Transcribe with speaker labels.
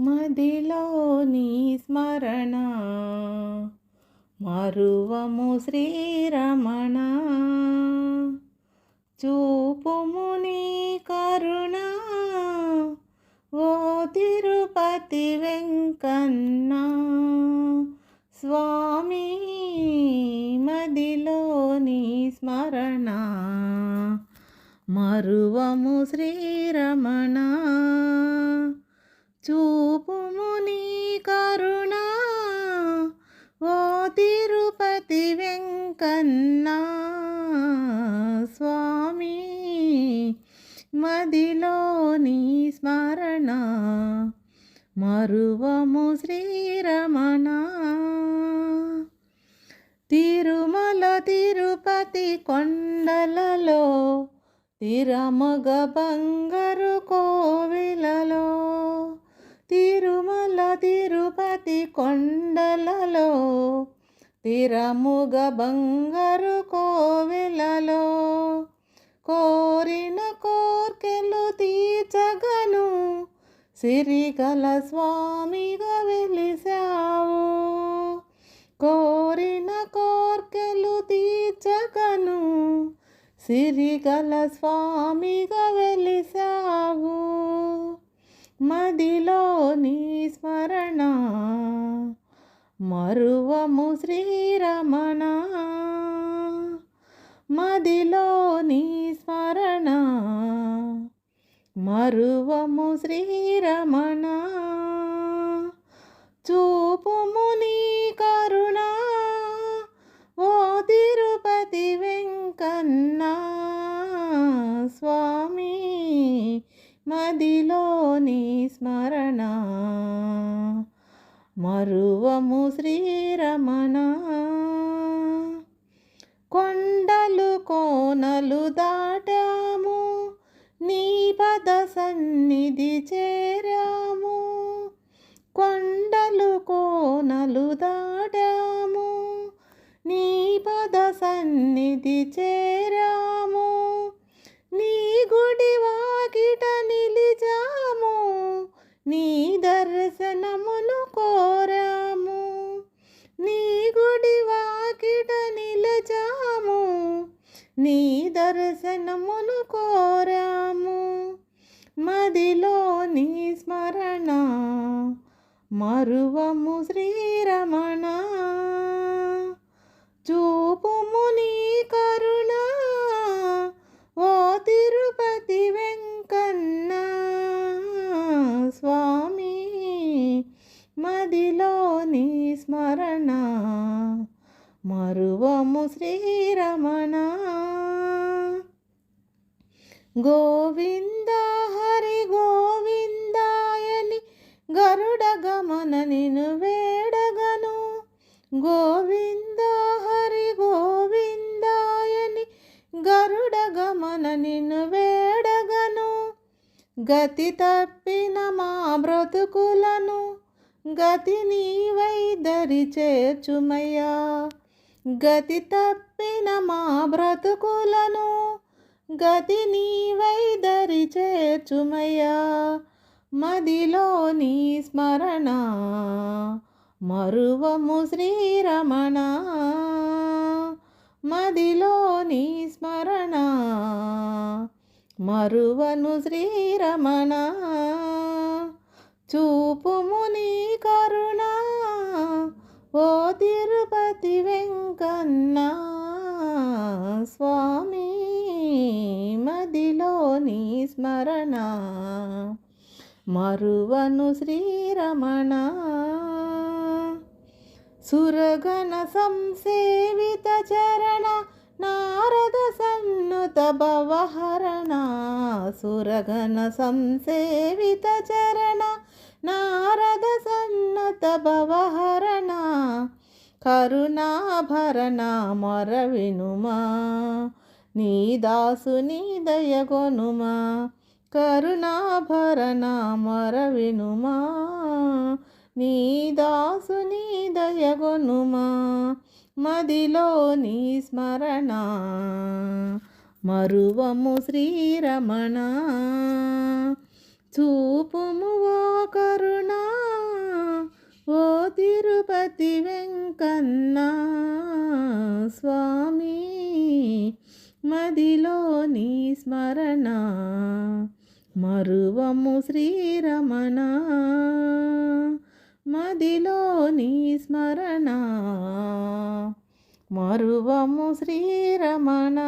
Speaker 1: మదిలోని స్మరణ. మరువము శ్రీరమణ. చూపుము నీ కరుణ. ఓ తిరుపతి వెంకన్న. స్వామి మదిలోని స్మరణ. మరువము శ్రీరమణ. చూపుము నీ కరుణ. ఓ తిరుపతి వెంకన్న స్వామి మదిలోని స్మరణ. మరువము శ్రీరమణ. తిరుమల తిరుపతి కొండలలో తిరమగ బంగ తిరముగ బంగారు కోవిలలో కోరిన కోర్కెలు తీర్చగను. సిరిగల స్వామిగా వెలిసావు కోరిన కోర్కెలు తీర్చగను. సిరిగల స్వామిగా వెలిసావు మదిలో నీ స్మరణ మరువము శ్రీరమణ. మదిలోని స్మరణ. మరువము శ్రీరమణ. చూపుము నీ కరుణ. ఓ తిరుపతి వెంకన్న. స్వామి మదిలోని స్మరణ. మరువము శ్రీరమణ. కొండలు కోనలు దాటాము నీ పద సన్నిధి చేరాము. కొండలు కోనలు దాటాము నీ పద సన్నిధి చే మదిలోని స్మరణ మరువము శ్రీరమణ. చూపుము నీ కరుణ ఓ తిరుపతి వెంకన్న. స్వామి మదిలో నీ స్మరణ మరువము శ్రీరమణ. గోవిందా గతి తప్పిన మా బ్రతుకులను గతి నీవై దరి చేర్చుమయ్యా గతి తప్పిన మా బ్రతుకులను గతి నీవై దరి చేర్చుమయ్యా మదిలోని స్మరణ మరువము శ్రీరమణ. మదిలోని స్మరణ మరువను శ్రీరమణ. చూపుము నీ కరుణ ఓ తిరుపతి వెంకన్న. స్వామి మదిలోని స్మరణ. మరువను శ్రీరమణ. సురగణ సంసేవిత చరణ నారద సన్నుత భవహరణ సురగణ సంసేవిత చరణ నారద సన్నత భవహరణ కరుణాభరణ మొర వినుమా నీ దాసుని దయగొనుమా కరుణాభరణ మొర వినుమా నీ దాసుని దయగొనుమా మదిలోని స్మరణ. మరువము శ్రీరమణ. చూపుము ఓ కరుణా. తిరుపతి వెంకన్న. స్వామి మదిలోని స్మరణ. మరువము శ్రీరమణ. మదిలోని స్మరణ. మరువము శ్రీరమణ.